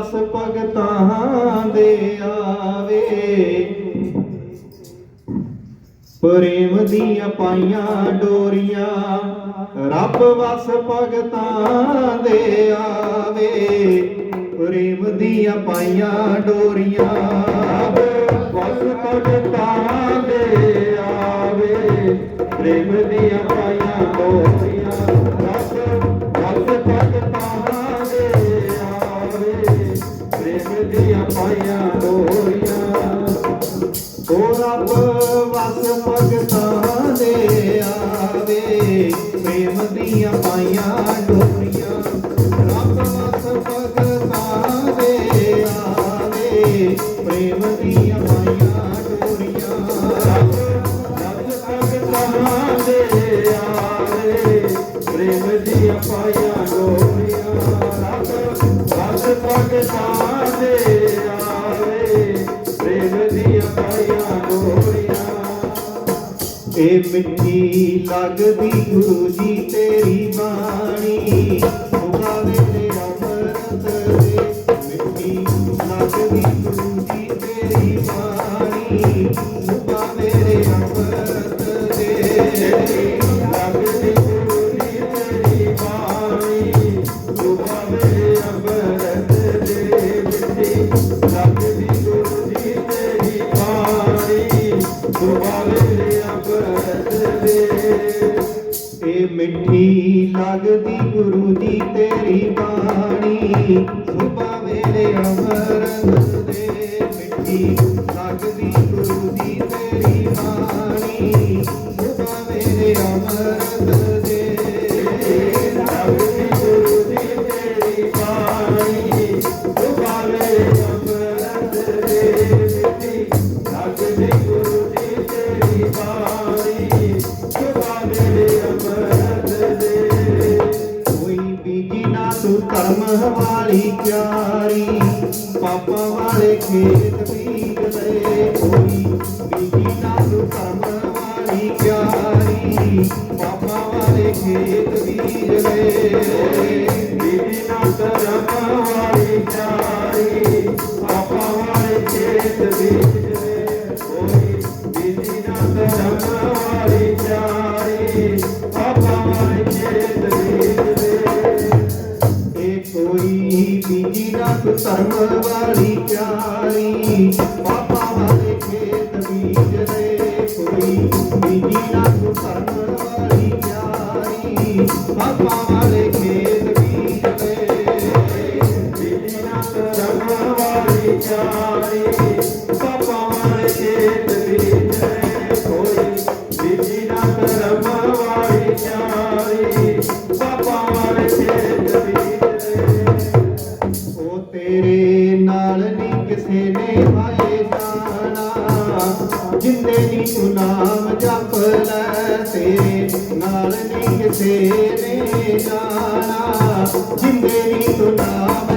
ਦਾਸ ਭਗਤਾਂ ਦੇ ਆਵੇ। ਪ੍ਰੇਮ ਦੀਆਂ ਪਾਈਆਂ ਡੋਰੀਆਂ, ਰੱਬ ਵਸ ਭਗਤਾਂ ਦੇ ਆਵੇ। ਪ੍ਰੇਮ ਦੀਆਂ ਪਾਈਆਂ ਡੋਰੀਆਂ, ਰੱਬ ਵਸ ਭਗਤਾਂ ਦੇ ਆਵੇ। ਪ੍ਰੇਮ ਦੀਆਂ ਪਾਈਆਂ ਡੋਰੀਆਂ, ਰੱਬ ਇਹ ਮਿੱਠੀ ਲੱਗਦੀ ਗੁਰੂ ਜੀ ਗੁਰੂ ਦੀ ਤੇਰੀ ਬਾਣੀ। ਸੁਭਾ ਵੇਲੇ ਅਮਰ ਦੇ ਮਿੱਠੀ ਲੱਗਦੀ ਗੁਰੂ ਦੀ ਤੇਰੀ ਬਾਣੀ। ਕਰਮ ਹਮਾਰੀ ਪਿਆਰੀ, ਪਾਪਾਂ ਵਾਲੇ ਖੇਤ ਬੀਜ ਲਏ ਕੋਈ ਬੀਜੀ ਨਾਲੂ ਕਰਮ ਹਮਾਰੀ ਪਿਆਰੀ, ਪਾਪਾਂ ਵਾਲੇ ਖੇਤ ਬੀਜ ਲਏ ਬੀਜੀ ਨਾਲ ਕਰਮ ਹਮਾਰੀ ਸਰਬ ਵਾਲੀ ਪਿਆਰੀ ਪਾਪਾ ਵਾਲੇ ਖੇਤ ਬੀਜ ਦੇ ਕੋਈ ਬੀਜੀ ਨਾ ਤੂੰ ਸਰਬ ਵਾਲੀ ਪਿਆਰੀ ਪਾਪਾ ਵਾਲੇ ਖੇਤ ਨਾਲ ਨਹੀਂ ਕਿਸੇ ਜਾਣਾ ਜਿੰਦੇ ਨਹੀਂ ਤੂੰ ਨਾਮ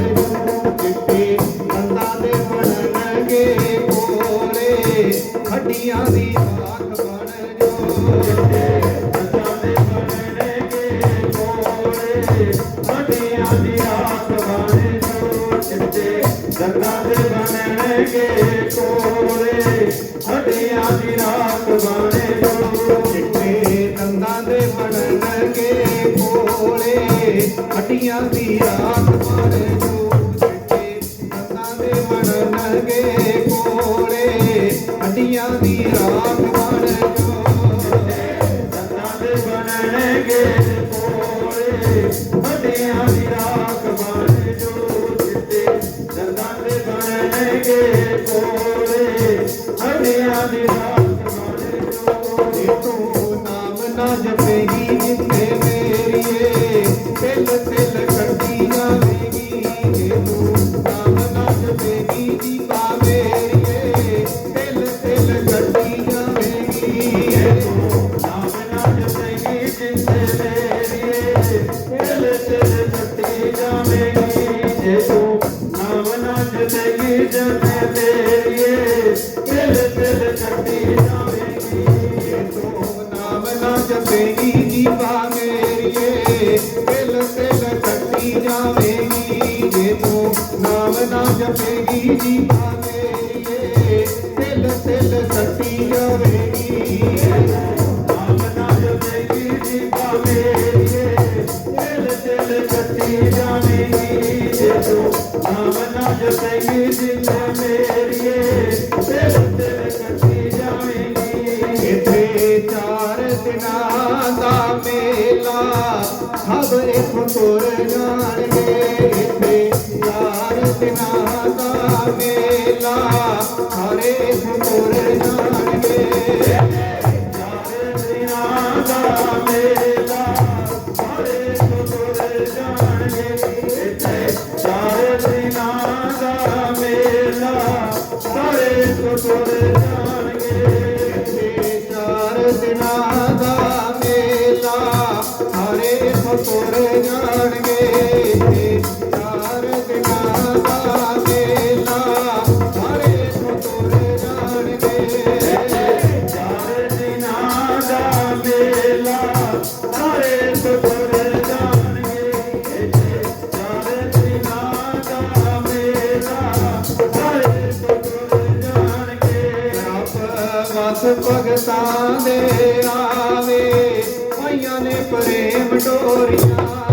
ਸਾਡੀਆਂ ਦੀਆਂ ਮਾਰੇ ਜੋਗ ਦਿੱਤੇ ਕੰਨਾਂ ਕੋਲੇ। ਅੱਡੀਆਂ ਦੀ ਰਾਤ ਵਣ ਜੋਗੇ ਕੰਨਾਂ ਕੋਲੇ। ਰਾਤ ਵਣ ਜੋਗ ਕਤੀ ਜਾਣੇਗੀ ਜੇ ਤੂੰ ਨਾਮ ਨਾ ਜਪੇਂਗੀ ਦਿਲ ਮੇਰੀਏ ਤੇ ਤੇਰੇ ਕਤੀ ਜਾਣੇਗੀ ਇਥੇ ਚਾਰ ਦਿਨਾਂ ਦਾ ਮੇਲਾ ਸਭ ਇੱਕ ਤੁਰ ਜਾਣਗੇ ਇਥੇ ਚਾਰ ਦਿਨਾਂ ਦਾ ਮੇਲਾ ਹਰੇ ਇੱਕ ਤੁਰ ਜਾਣਗੇ করি না